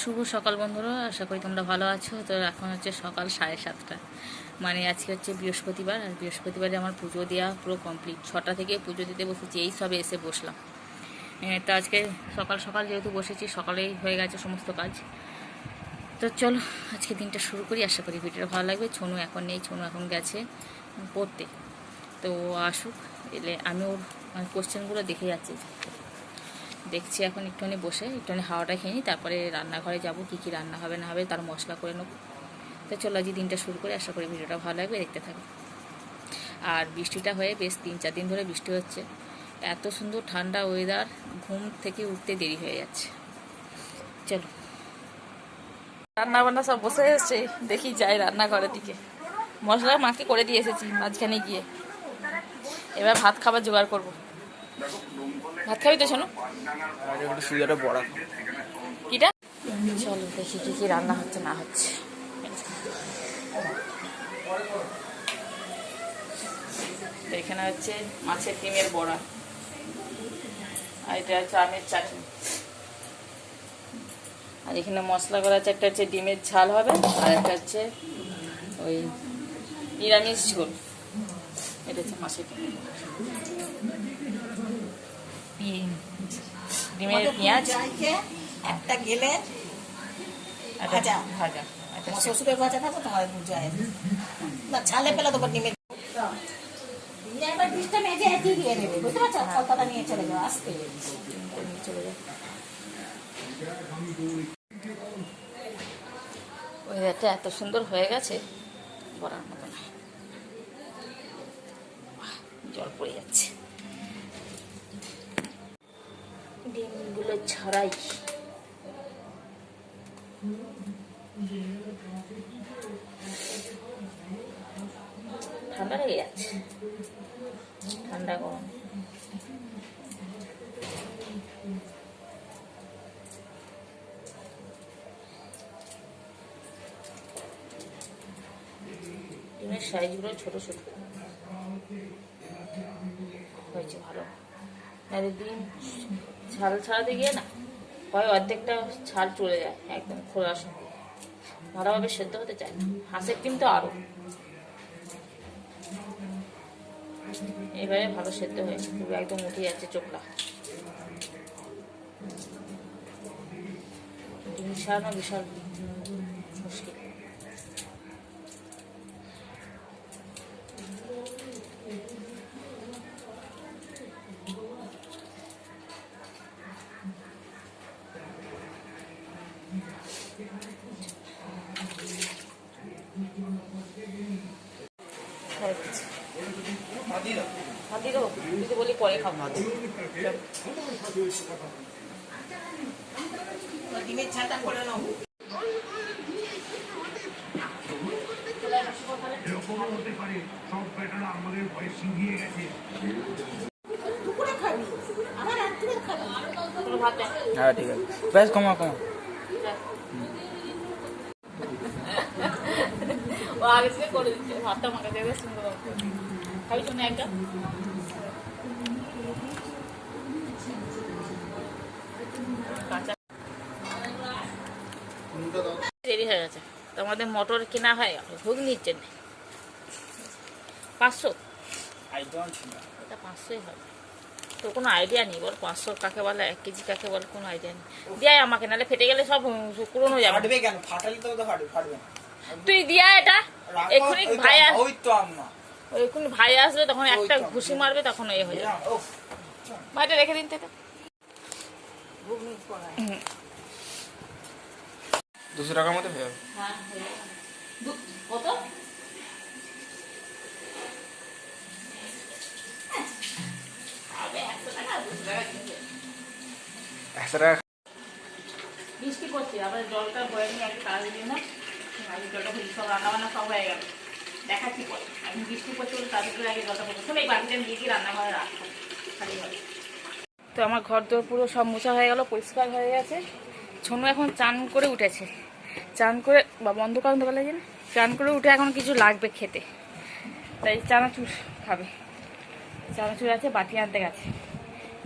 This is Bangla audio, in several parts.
শুভ সকাল বন্ধুরা, আশা করি তোমরা ভালো আছো। তো এখন হচ্ছে সকাল সাড়ে সাতটা। মানে আজকে হচ্ছে বৃহস্পতিবার, আর বৃহস্পতিবারে আমার পুজো দেওয়া পুরো কমপ্লিট ছটা থেকে পুজো দিতে বসেছি, এই সবে এসে বসলাম। তো আজকে সকাল সকাল যেহেতু বসেছি, সকালেই হয়ে গেছে সমস্ত কাজ। তো চলো, আজকে দিনটা শুরু করি। আশা করি ভিডিওটা ভালো লাগবে। ছনু এখন নেই, ছনু এখন গেছে পড়তে। তো আসুক, এলে আমি ওর কোশ্চেনগুলো দেখে যাচ্ছি। দেখছি এখন একটুখানি বসে, একটুখানি হাওয়াটা খেয়ে নিই, তারপরে রান্নাঘরে যাব, কী কী রান্না হবে না হবে তার মশলা করে নেব। তো চলো আজকে দিনটা শুরু করে, আশা করি ভিডিওটা ভালো লাগবে, দেখতে থাকো। আর বৃষ্টিটা হয়ে বেশ তিন চার দিন ধরে বৃষ্টি হচ্ছে। এত সুন্দর ঠান্ডা ওয়েদার ঘুম থেকে উঠতে দেরি হয়ে যাচ্ছে। চলো। রান্না বান্না সব বসে এসছে, দেখি যাই রান্নাঘরের দিকে। মশলা মাকে করে দিয়ে এসেছি, মাঝখানে গিয়ে। এবার ভাত খাবার জোগাড় করব। ভাত খাবি তো শোনো। একটু সুজাটা বড়া কিটা? চলো দেখি কি কি রান্না হচ্ছে না হচ্ছে। এখানে হচ্ছে মাছের ডিমের বড়া। আর এটা হচ্ছে আমের চাটনি। আর এখানে মশলা করা আছে একটা হচ্ছে ডিমের ঝাল হবে আর একটা হচ্ছে ওই নিরামিষ ঝোল। এটা হচ্ছে মাছের ডিমের ডিমের পেঁয়াজ একটা গেলে ভাজা। ভাজা। একটা আমার শ্বশুরের ভাজা থাকো তোমার বুঝায় না ছালে পেলে তোমার ডিমের দিয়ে একবার ডিশটা মেজে একই দিয়ে দেবে বুঝতে পারছ? কলকাতা নিয়ে চলে যাও আসতে। চলে ওয়েদারটা এত সুন্দর হয়ে গেছে বলার মতো না। জল পড়ে যাচ্ছে। ডিমগুলো ছড়াই ঠান্ডা লেগে যাচ্ছে? ঠান্ডা গরম। ডিমের সাইজগুলো ছোট ছোট। হয়েছে ভালো। নাহলে ডিম ছাল ছাড়াতে গিয়ে না হয় অর্ধেকটা ছাল চলে যায় একদম খোলার সঙ্গে ভালোভাবে সেদ্ধ হতে চায় না। হাঁসের ডিম তো আরও এবারে ভালো সেদ্ধ হয়েছে পুরো একদম উঠে যাচ্ছে চোখলা ডিম ছাড়ানো বিশাল মুশকিল। গেছে। ভাত দিয়ে দেবো যদি বলি পরে খাব? ডিমের ছালটা করে নাও এরকমও হতে পারে সব বেটারা আমাদের ভয়ে সিঙ্গিয়ে গেছে হ্যাঁ ঠিক আছে। বেশ কমা কমা। দেরি হয়ে গেছে। তো আমাদের মটর কেনা হয় ঘুগনির জন্য। পাঁচশো? এটা পাঁচশোই হবে। তো কোনো আইডিয়া নেই, বল পাঁচশো কাকে বলে, এক কেজি কাকে বলে, কোনো আইডিয়া নেই। দিয়ে আমাকে, নাহলে ফেটে গেলে সব পুরনো যাবে। কেন? ফাটালে তো ফাটবে তুই দিয়া এটা? তো ভাই আম্মা, আস ওই তো আম্মা। এক্ষুনি ভাই আসবে তখন একটা ঘুষি মারবে তখন এ হয়ে যাবে। ভাইটা রেখে দিন তো দুশো টাকার মতো হয়ে যাবে। হ্যাঁ কত? একশো টাকা, বৃষ্টি আবার জলটা বয়ে নিয়ে একটা তাড়া দিই না। আগে জলটা ভেজে সব রান্না বান্না সব হয়ে গেল। দেখাচ্ছি পরে। আমি বৃষ্টি পড়ছে বলে তাদের আগে জলটা পড়ছে চলো এই বাকিটা নিয়ে গিয়ে রান্নাঘরে রাখব খালি হবে। তো আমার ঘর দোর পুরো সব মোছা হয়ে গেল পরিষ্কার হয়ে গেছে। ছনু এখন চান করে উঠেছে। চান করে বা বন্ধ কারণ লাগে না? চান করে উঠে এখন কিছু লাগবে খেতে। তাই চানাচুর খাবে। চানাচুর আছে বাটি আনতে গেছে।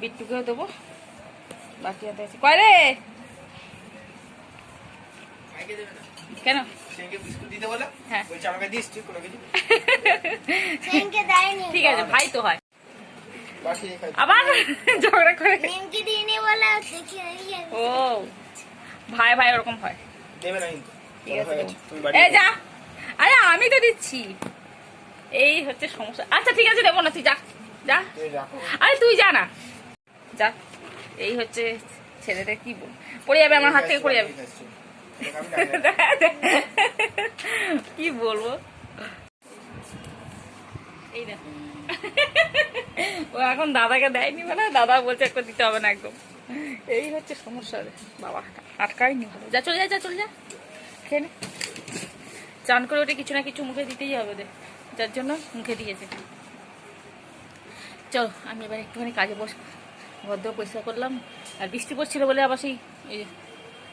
বিট্টুকেও দেবো। বাটি আনতে গেছে। কয় রে? দেবে না। কেন? সেকে বিস্কুট দিতে বলে? হ্যাঁ। ঠিক আছে ভাই তো হয়। আবার ঝগড়া করে? নিমকি দিইনি বলে দেখি ও ভাই ভাই ওরকম হয়। দেবে না কিন্তু। ঠিক আছে দেবো। গেছে, তুমি বাড়ি এই যাও। যা। আরে আমি তো দিচ্ছি। এই হচ্ছে সমস্যা। আচ্ছা ঠিক আছে দেবো না তুই যা। যা। আরে তুই যা না। যা। এই হচ্ছে ছেলেদের কি বল পড়ে যাবে আমার হাত থেকে পড়ে যাবে? কি বলব? এই ও এখন দাদাকে দেয়নি মানে দাদা বলছে একটা দিতে হবে না একদম। এই হচ্ছে সমস্যা রে, বাবা, আটকায়নি ভালো। যা, চলে যা যা, চলে যা। খেয়ে নে। চান করে ওটা কিছু না কিছু মুখে দিতেই হবে ওদের। যার জন্য মুখে দিয়েছে। চলো, আমি এবার একটুখানি কাজে বস ভদ্র পরিষ্কার করলাম। আর বৃষ্টি পড়ছিল বলে আবার সেই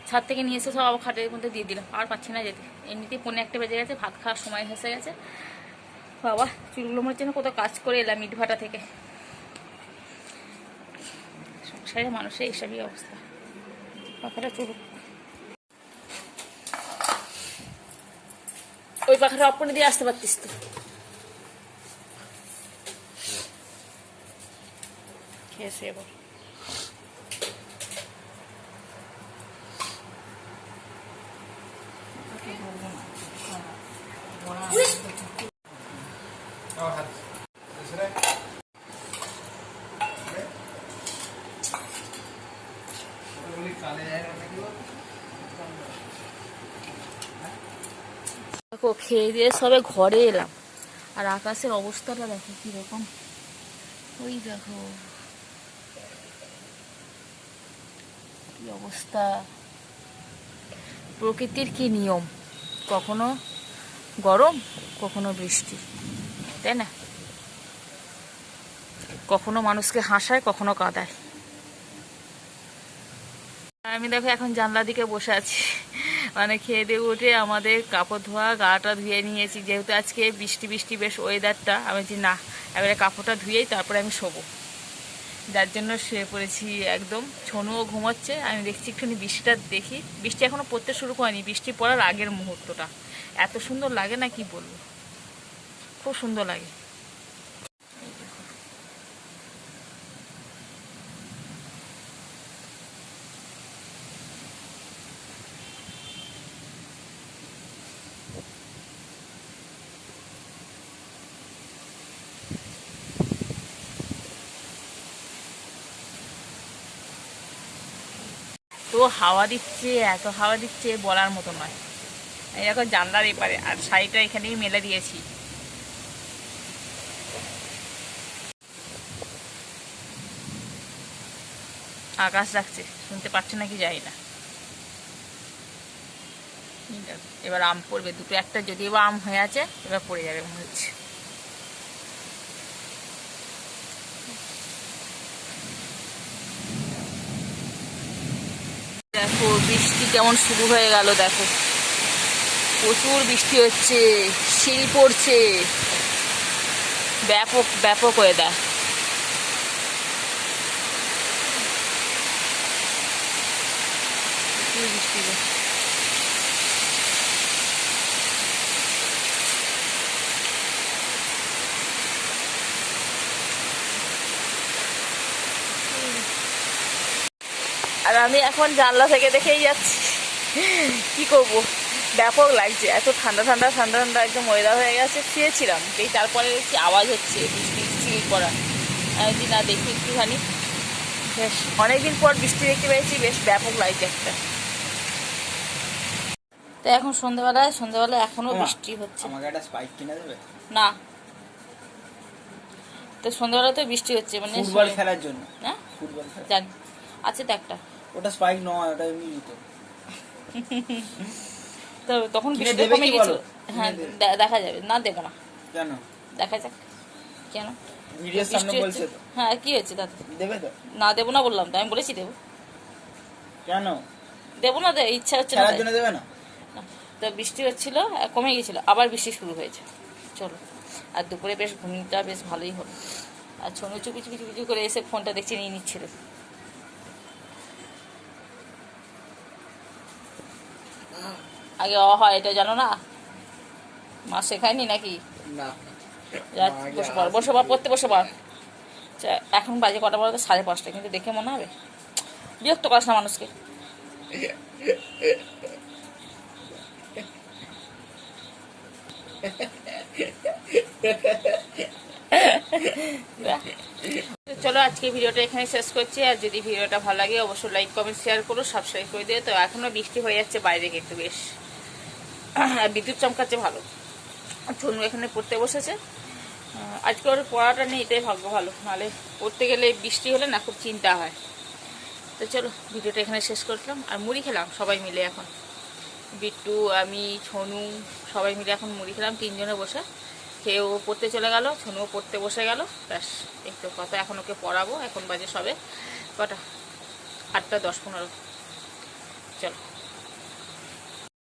ছাদ থেকে নিয়ে এসে সব খাটের মধ্যে দিয়ে দিলাম আর পাচ্ছি না যেতে। এমনিতেই পনেরো একটা বেজে গেছে, ভাত খাওয়ার সময় হেসে গেছে। বাবা, চুলগুলো মনে হচ্ছে না কোথাও কাজ করে এলাম ইট ভাটা থেকে। সংসারের মানুষের এইসবই অবস্থা। পাখাটা চলুক। ওই পাখাটা করে দিয়ে আসতে পারতিস তো। খেয়েছে এবার আমার হাত এসে রে। ওগুলি কালে যায় না নাকি বল? দেখো, খেয়ে দিয়ে সবে ঘরে এলাম। আর আকাশের অবস্থাটা দেখো কীরকম। ওই দেখো। কি অবস্থা? প্রকৃতির কি নিয়ম? কখনো গরম, কখনো বৃষ্টি, তাই না? কখনো মানুষকে হাসায়, কখনো কাঁদায়। আমি দেখো এখন জানলা দিকে বসে আছি। মানে খেয়ে দিয়ে উঠে আমাদের কাপড় ধোয়া, গাটা ধুয়ে নিয়েছি। যেহেতু আজকে বৃষ্টি বৃষ্টি, বেশ ওয়েদারটা আমি বলছি, না, এবারে কাপড়টা ধুয়েই তারপরে আমি শোবো। যার জন্য শুয়ে পড়েছি একদম। ছনুও ঘুমাচ্ছে। আমি দেখছি একটুখানি বৃষ্টিটা দেখি। বৃষ্টি এখনও পড়তে শুরু করেনি। বৃষ্টি পড়ার আগের মুহূর্তটা। এত সুন্দর লাগে না কি বলব? খুব সুন্দর লাগে। তো হাওয়া দিচ্ছে, এত হাওয়া দিচ্ছে বলার মতো নয়। এখন জানলার এপারে, আর শাড়িটা এখানেই মেলে দিয়েছি। আকাশ রাখছে শুনতে পাচ্ছে নাকি যাই না। এবার আম পড়বে, দুটো একটা যদিও বা আম হয়ে আছে, এবার পড়ে যাবে মনে হচ্ছে। দেখো, বৃষ্টি কেমন শুরু হয়ে গেল, দেখো। প্রচুর বৃষ্টি হচ্ছে সিঁড়ি পড়ছে। ব্যাপক ব্যাপক প্রচুর বৃষ্টি আর আমি এখন জানলা থেকে দেখেই যাচ্ছি। কি করব? ব্যাপক লাগছে এত ঠান্ডা ঠান্ডা ঠান্ডা ঠান্ডা একদম ওয়েদার হয়ে গেছে শুয়েছিলাম এই তারপরে কি আওয়াজ হচ্ছে? বৃষ্টি চিল করা। যদি না দেখি একটুখানি। বেশ অনেকদিন পর বৃষ্টি দেখতে পেয়েছি বেশ ব্যাপক লাগছে একটা। তো এখন সন্ধ্যাবেলায় সন্ধ্যাবেলায় এখনও বৃষ্টি হচ্ছে। আমাকে একটা স্পাইক কিনে দেবে? না। তো সন্ধ্যাবেলায় তো বৃষ্টি হচ্ছে মানে ফুটবল খেলার জন্য। হ্যাঁ? ফুটবল খেলা। জানি আছে তো একটা। ওটা স্পাইক নয় ওটা এমনি জুতো তো তখন কমে গেছিল হ্যাঁ দেখা যাবে। না দেবো না। কেন? দেখা যাক। কেন? ভিডিওর সামনে বলছে তো। হ্যাঁ কি হয়েছে তাতে? দেবে তো। না দেবো না বললাম তো আমি বলেছি দেবো। কেন? দেবো না ইচ্ছা হচ্ছে না জন্য দেবে না। তো বৃষ্টি হচ্ছিল কমে গেছিল আবার বৃষ্টি শুরু হয়েছে। চলো আর দুপুরে বেশ ঘুমিটা বেশ ভালোই হলো। আর ছোনো চুপি চুপি চুপি করে এসে ফোনটা দেখছি নিয়ে নিচ্ছিল আগে অ হয় এটা জানো না? মা শেখায়নি নাকি? বসে পড় বসে পড় পড়তে বসে পড়। এখন বাজে কটা বলতো? সাড়ে পাঁচটা কিন্তু দেখে মনে হবে। বিরক্ত করিস না মানুষকে। চলো আজকে ভিডিওটা এখানে শেষ করছি। আর যদি ভিডিওটা ভালো লাগে অবশ্যই লাইক কমেন্ট শেয়ার করো সাবস্ক্রাইব করে দিও। তো এখনও বৃষ্টি হয়ে যাচ্ছে বাইরে কিন্তু বেশ। বিদ্যুৎ চমকাচ্ছে ভালো। ছনু এখানে পড়তে বসেছে। আজকে ওর পড়াটা নেই, এটাই ভাগ্য ভালো। নাহলে পড়তে গেলে বৃষ্টি হলে না খুব চিন্তা হয়। তো চলো, ভিডিওটা এখানে শেষ করলাম। আর মুড়ি খেলাম, সবাই মিলে এখন। বিট্টু, আমি ছনু সবাই মিলে এখন মুড়ি খেলাম, তিনজনে বসে। খেয়ে ও পড়তে চলে গেল ছনুও পড়তে বসে গেল। ব্যাস, একটু কথা, এখন ওকে পড়াবো, এখন বাজে সবে কটা? আটটা দশ পনেরো। চলো।